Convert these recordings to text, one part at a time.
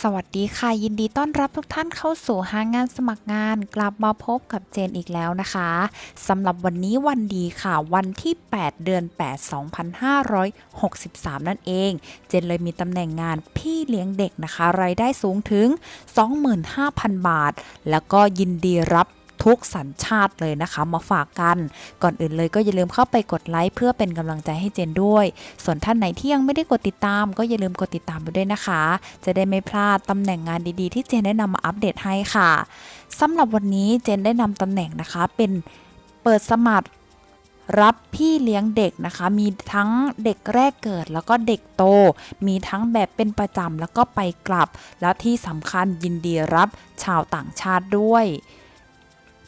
สวัสดีค่ะ ยินดีต้อนรับทุกท่านเข้าสู่ห้างานสมัครงาน กลับมาพบกับเจนอีกแล้วนะคะสำหรับวันนี้วันดีค่ะ วันที่ 8 เดือน 8 2563 นั่นเอง เจนเลยมีตำแหน่งงานพี่เลี้ยงเด็กนะคะ รายได้สูงถึง 25,000 บาท แล้วก็ยินดีรับ ทุกสัญชาติเลยนะคะ มาฝากกัน ก่อนอื่นเลยก็อย่าลืมเข้าไปกดไลค์เพื่อเป็นกำลังใจให้เจนด้วย ส่วนท่านไหนที่ยังไม่ได้กดติดตาม ก็อย่าลืมกดติดตามไปด้วยนะคะ จะได้ไม่พลาดตำแหน่งงานดีๆ ที่เจนได้นำมาอัปเดตให้ค่ะสำหรับวันนี้เจนได้นำตำแหน่งนะคะ เป็นเปิดสมัครรับพี่เลี้ยงเด็กนะคะ มีทั้งเด็กแรกเกิดแล้วก็เด็กโต มีทั้งแบบเป็นประจำแล้วก็ไปกลับ แล้วที่สำคัญยินดีรับชาวต่างชาติด้วย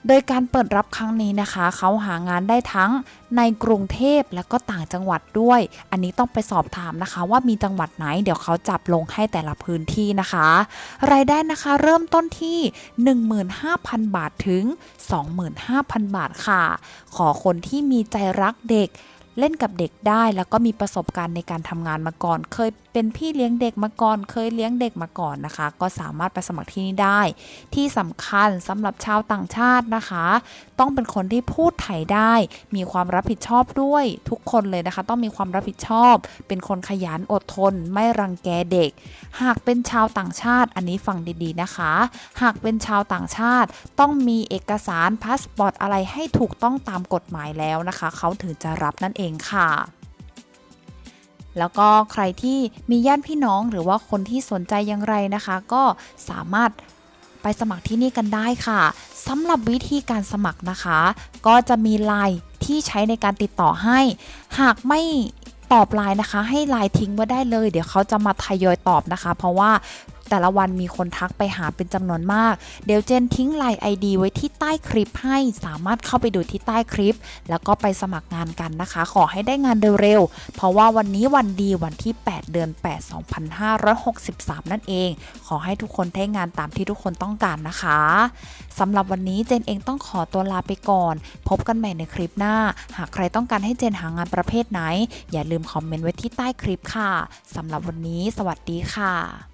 โดยการเปิดรับครั้งนี้นะคะ เขาหางานได้ทั้งในกรุงเทพและก็ต่างจังหวัดด้วย อันนี้ต้องไปสอบถามนะคะ ว่ามีจังหวัดไหนเดี๋ยวเขาจับลงให้แต่ละพื้นที่นะคะ รายได้นะคะเริ่มต้นที่ 15,000 บาทถึง 25,000 บาทค่ะ ขอคนที่มีใจรักเด็ก เล่นกับเด็กได้แล้วก็มีประสบการณ์ในการทำงานมาก่อน เคยเป็นพี่เลี้ยงเด็กมาก่อน เคยเลี้ยงเด็กมาก่อนนะคะ ก็สามารถไปสมัครที่นี่ได้ ที่สำคัญสำหรับชาวต่างชาตินะคะ ต้องเป็นคนที่พูดไทยได้ มีความรับผิดชอบด้วย ทุกคนเลยนะคะ ต้องมีความรับผิดชอบ เป็นคนขยันอดทน ไม่รังแกเด็ก หากเป็นชาวต่างชาติอันนี้ฟังดีๆนะคะ หากเป็นชาวต่างชาติ ต้องมีเอกสารพาสปอร์ตอะไรให้ถูกต้องตามกฎหมายแล้วนะคะ เขาถึงจะรับนั่นเององค่ะ แล้วก็ใครที่มีญาติพี่น้องหรือว่าคนที่สนใจอย่างไรนะคะ ก็สามารถไปสมัครที่นี่กันได้ค่ะสำหรับวิธีการสมัครนะคะ ก็จะมีไลน์ที่ใช้ในการติดต่อให้ หากไม่ตอบไลน์นะคะ ให้ไลน์ทิ้งไว้ได้เลย เดี๋ยวเขาจะมาทยอยตอบนะคะ เพราะว่า แต่ละวันมีคนทักไปหาเป็นจำนวนมาก เดี๋ยวเจนทิ้งไลน์ ID ไว้ที่ใต้คลิปให้สามารถเข้าไปดูที่ใต้คลิป แล้วก็ไปสมัครงานกันนะคะ ขอให้ได้งานเร็วๆ เพราะว่าวันนี้วันดีวันที่ 8 เดือน 8 2563 นั่นเอง ขอให้ทุกคนได้งานตามที่ทุกคนต้องการนะคะสำหรับวันนี้เจนเองต้องขอตัวลาไปก่อน พบกันใหม่ในคลิปหน้า หากใครต้องการให้เจนหางานประเภทไหน อย่าลืมคอมเมนต์ไว้ที่ใต้คลิปค่ะสำหรับวันนี้ สวัสดีค่ะ